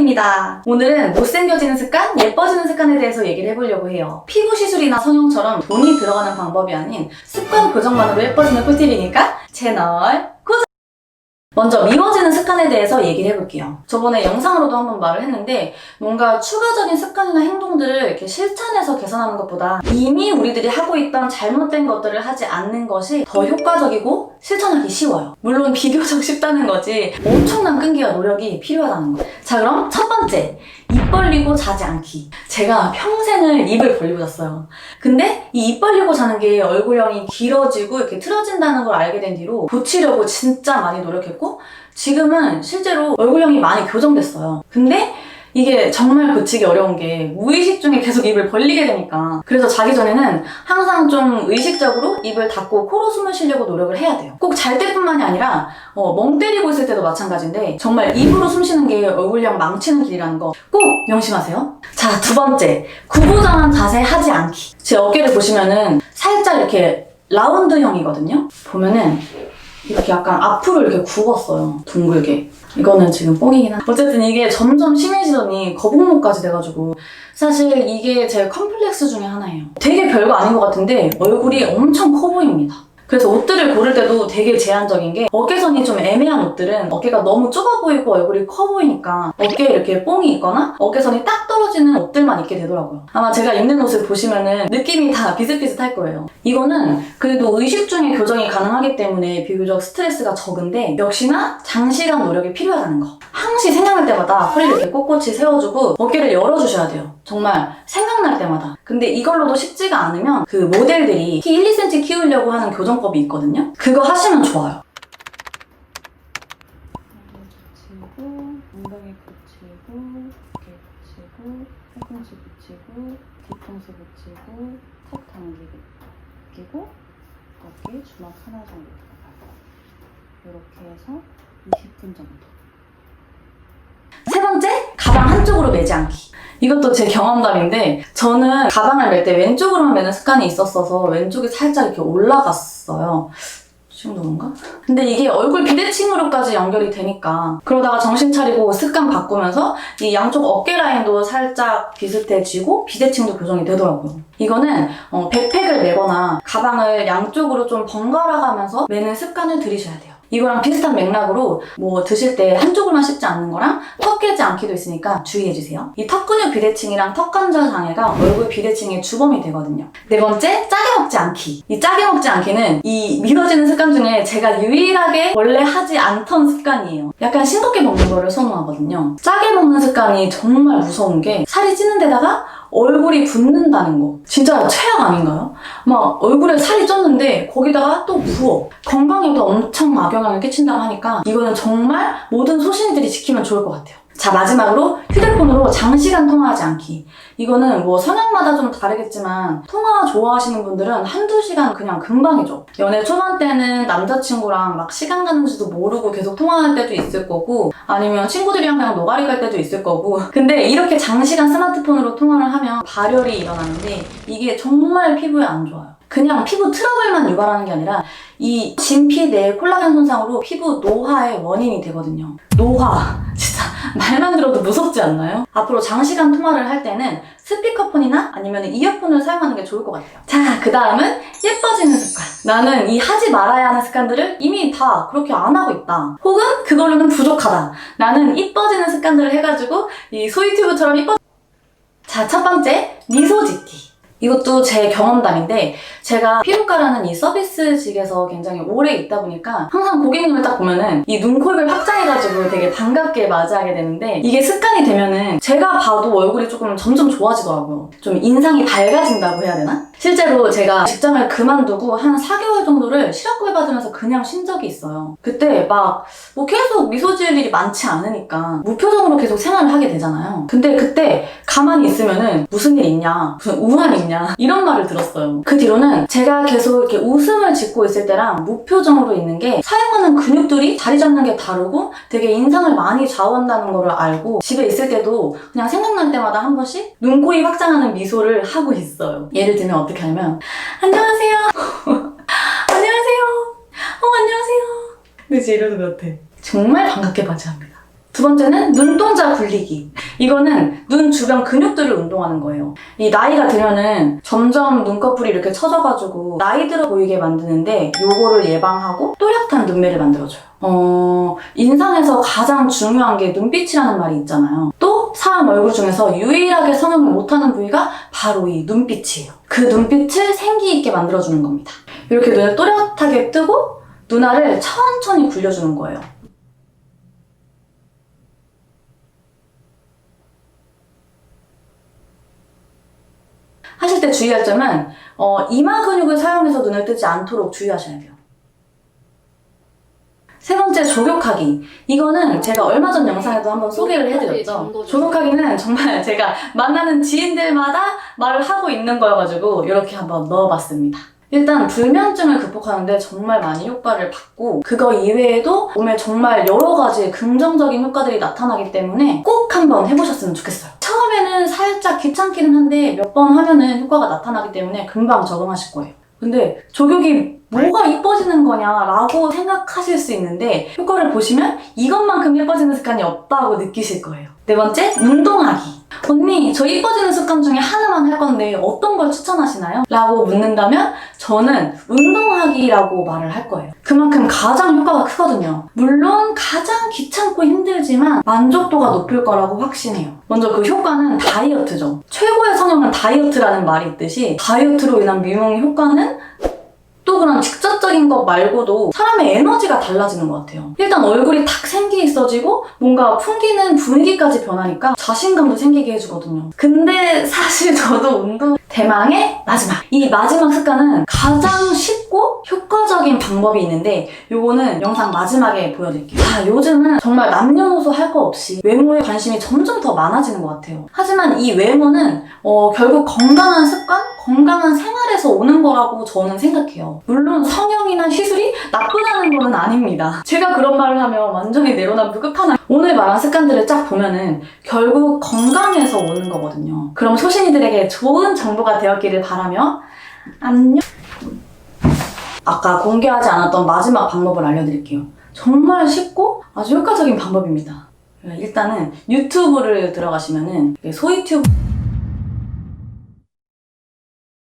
꿀팁입니다. 오늘은 못생겨지는 습관, 예뻐지는 습관에 대해서 얘기를 해보려고 해요. 피부 시술이나 성형처럼 돈이 들어가는 방법이 아닌 습관 교정만으로 예뻐지는 꿀팁이니까 채널! 먼저 미워지는 습관에 대해서 얘기를 해볼게요. 저번에 영상으로도 한번 말을 했는데 뭔가 추가적인 습관이나 행동들을 이렇게 실천해서 개선하는 것보다 이미 우리들이 하고 있던 잘못된 것들을 하지 않는 것이 더 효과적이고 실천하기 쉬워요. 물론 비교적 쉽다는 거지 엄청난 끈기와 노력이 필요하다는 거예요. 자 그럼 첫 번째 입 벌리고 자지 않기. 제가 평생을 입을 벌리고 잤어요. 근데 이 입 벌리고 자는 게 얼굴형이 길어지고 이렇게 틀어진다는 걸 알게 된 뒤로 고치려고 진짜 많이 노력했고 지금은 실제로 얼굴형이 많이 교정됐어요. 근데 이게 정말 고치기 어려운 게 무의식 중에 계속 입을 벌리게 되니까 그래서 자기 전에는 항상 좀 의식적으로 입을 닫고 코로 숨을 쉬려고 노력을 해야 돼요. 꼭 잘 때뿐만이 아니라 어, 멍 때리고 있을 때도 마찬가지인데 정말 입으로 숨 쉬는 게 얼굴형 망치는 길이라는 거 꼭 명심하세요. 자, 두 번째. 구부정한 자세 하지 않기. 제 어깨를 보시면은 살짝 이렇게 라운드형이거든요. 보면은 이렇게 약간 앞으로 이렇게 굽었어요. 둥글게. 이거는 지금 뽕이긴 한. 어쨌든 이게 점점 심해지더니 거북목까지 돼가지고 사실 이게 제 컴플렉스 중에 하나예요. 되게 별거 아닌 것 같은데 얼굴이 엄청 커 보입니다. 그래서 옷들을 고를 때도 되게 제한적인 게 어깨선이 좀 애매한 옷들은 어깨가 너무 좁아 보이고 얼굴이 커 보이니까 어깨에 이렇게 뽕이 있거나 어깨선이 딱 떨어지는 옷들만 입게 되더라고요. 아마 제가 입는 옷을 보시면은 느낌이 다 비슷비슷할 거예요. 이거는 그래도 의식 중에 교정이 가능하기 때문에 비교적 스트레스가 적은데 역시나 장시간 노력이 필요하다는 거. 항시 생각날 때마다 허리를 이렇게 꼿꼿이 세워주고 어깨를 열어주셔야 돼요. 정말 생각날 때마다. 근데 이걸로도 쉽지가 않으면 그 모델들이 키 1, 2cm 키우려고 하는 교정법이 있거든요. 그거 하시면 좋아요. 붙이고, 엉덩이 붙이고, 어깨 붙이고, 팔꿈치 붙이고, 뒤통수 붙이고, 턱 당기고, 끼고, 어깨 주먹 하나 정도 들어가고. 이렇게 해서 20분 정도. 한쪽으로 매지 않기. 이것도 제 경험담인데, 저는 가방을 멜 때 왼쪽으로만 매는 습관이 있었어서 왼쪽이 살짝 이렇게 올라갔어요. 지금도 그런가? 근데 이게 얼굴 비대칭으로까지 연결이 되니까 그러다가 정신 차리고 습관 바꾸면서 이 양쪽 어깨 라인도 살짝 비슷해지고 비대칭도 교정이 되더라고요. 이거는 어, 백팩을 메거나 가방을 양쪽으로 좀 번갈아 가면서 매는 습관을 들이셔야 돼요. 이거랑 비슷한 맥락으로 뭐 드실 때 한쪽으로만 씹지 않는 거랑 턱 깨지 않기도 있으니까 주의해주세요. 이 턱 근육 비대칭이랑 턱 관절 장애가 얼굴 비대칭의 주범이 되거든요. 네 번째, 짜게 먹지 않기. 이 짜게 먹지 않기는 이 미뤄지는 습관 중에 제가 유일하게 원래 하지 않던 습관이에요. 약간 싱겁게 먹는 거를 선호하거든요. 짜게 먹는 습관이 정말 무서운 게 살이 찌는 데다가 얼굴이 붓는다는 거. 진짜 최악 아닌가요? 막 얼굴에 살이 쪘는데 거기다가 또 부어. 건강에도 엄청 악영향을 끼친다고 하니까 이거는 정말 모든 소신들이 지키면 좋을 것 같아요. 자, 마지막으로 휴대폰으로 장시간 통화하지 않기. 이거는 뭐 성향마다 좀 다르겠지만 통화 좋아하시는 분들은 한두 시간 그냥 금방이죠. 연애 초반 때는 남자친구랑 막 시간 가는지도 모르고 계속 통화할 때도 있을 거고 아니면 친구들이랑 그냥 노가리 갈 때도 있을 거고 근데 이렇게 장시간 스마트폰으로 통화를 하면 발열이 일어나는데 이게 정말 피부에 안 좋아요. 그냥 피부 트러블만 유발하는 게 아니라 이 진피 내 콜라겐 손상으로 피부 노화의 원인이 되거든요. 노화. 진짜 말만 들어도 무섭지 않나요? 앞으로 장시간 통화를 할 때는 스피커폰이나 아니면 이어폰을 사용하는 게 좋을 것 같아요. 자, 그 다음은 예뻐지는 습관. 나는 이 하지 말아야 하는 습관들을 이미 다 그렇게 안 하고 있다. 혹은 그걸로는 부족하다. 나는 이뻐지는 습관들을 해가지고 이 소유튜브처럼 이뻐 자, 첫 번째, 미소 짓기. 이것도 제 경험담인데 제가 피부과라는 이 서비스직에서 굉장히 오래 있다 보니까 항상 고객님을 딱 보면은 이 눈코입을 확장해가지고 되게 반갑게 맞이하게 되는데 이게 습관이 되면은 제가 봐도 얼굴이 조금 점점 좋아지더라고요. 좀 인상이 밝아진다고 해야 되나? 실제로 제가 직장을 그만두고 한 4개월 정도를 실업급여 받으면서 그냥 쉰 적이 있어요. 그때 막 뭐 계속 미소 지을 일이 많지 않으니까 무표정으로 계속 생활을 하게 되잖아요. 근데 그때 가만히 있으면은 무슨 일 있냐, 무슨 우한 있냐 이런 말을 들었어요. 그 뒤로는 제가 계속 이렇게 웃음을 짓고 있을 때랑 무표정으로 있는 게 사용하는 근육들이 자리 잡는 게 다르고 되게 인상을 많이 좌우한다는 거를 알고 집에 있을 때도 그냥 생각날 때마다 한 번씩 눈, 코, 입 확장하는 미소를 하고 있어요. 예를 들면 어떻게 하냐면 안녕하세요. 안녕하세요. 어 안녕하세요. 근데 진짜 이러는 것 같아. 정말 반갑게 맞이합니다. 두 번째는 눈동자 굴리기. 이거는 눈 주변 근육들을 운동하는 거예요. 이 나이가 들면은 점점 눈꺼풀이 이렇게 처져가지고 나이 들어 보이게 만드는데 요거를 예방하고 또렷한 눈매를 만들어줘요. 어, 인상에서 가장 중요한 게 눈빛이라는 말이 있잖아요. 또 사람 얼굴 중에서 유일하게 성형을 못하는 부위가 바로 이 눈빛이에요. 그 눈빛을 생기 있게 만들어주는 겁니다. 이렇게 눈을 또렷하게 뜨고 눈알을 천천히 굴려주는 거예요. 하실 때 주의할 점은 어, 이마 근육을 사용해서 눈을 뜨지 않도록 주의하셔야 돼요. 세 번째 조격하기. 이거는 제가 얼마 전 영상에도 한번 소개를 해드렸죠. 조격하기는 정말 제가 만나는 지인들마다 말을 하고 있는 거여가지고 이렇게 한번 넣어봤습니다. 일단 불면증을 극복하는데 정말 많이 효과를 받고 그거 이외에도 몸에 정말 여러 가지 긍정적인 효과들이 나타나기 때문에 꼭 한번 해보셨으면 좋겠어요. 처음에는 살짝 귀찮기는 한데 몇 번 하면은 효과가 나타나기 때문에 금방 적응하실 거예요. 근데 조격이 뭐가 이뻐지는 거냐라고 생각하실 수 있는데 효과를 보시면 이것만큼 예뻐지는 습관이 없다고 느끼실 거예요. 네 번째, 운동하기. 언니, 저 이뻐지는 습관 중에 하나만 할 건데 어떤 걸 추천하시나요? 라고 묻는다면 저는 운동하기라고 말을 할 거예요. 그만큼 가장 효과가 크거든요. 물론 가장 귀찮고 힘들지만 만족도가 높을 거라고 확신해요. 먼저 그 효과는 다이어트죠. 최고의 성형은 다이어트라는 말이 있듯이 다이어트로 인한 미용 효과는 또 그런 직접적인 것 말고도 사람의 에너지가 달라지는 것 같아요. 일단 얼굴이 탁 생기 있어지고 뭔가 풍기는 분위기까지 변하니까 자신감도 생기게 해주거든요. 근데 사실 저도 운동 대망의 마지막. 이 마지막 습관은 가장 쉽고 효과적인 방법이 있는데 요거는 영상 마지막에 보여드릴게요. 아, 요즘은 정말 남녀노소 할 거 없이 외모에 관심이 점점 더 많아지는 것 같아요. 하지만 이 외모는 어, 결국 건강한 습관, 건강한 생활에서 오는 거라고 저는 생각해요. 물론 성형이나 시술이 나쁘다는 거는 아닙니다. 제가 그런 말을 하면 완전히 내로남불 끝판왕. 오늘 말한 습관들을 쫙 보면은 결국 건강에서 오는 거거든요. 그럼 소신이들에게 좋은 정보가 되었기를 바라며 안녕. 아까 공개하지 않았던 마지막 방법을 알려드릴게요. 정말 쉽고 아주 효과적인 방법입니다. 일단은 유튜브를 들어가시면은 소이튜브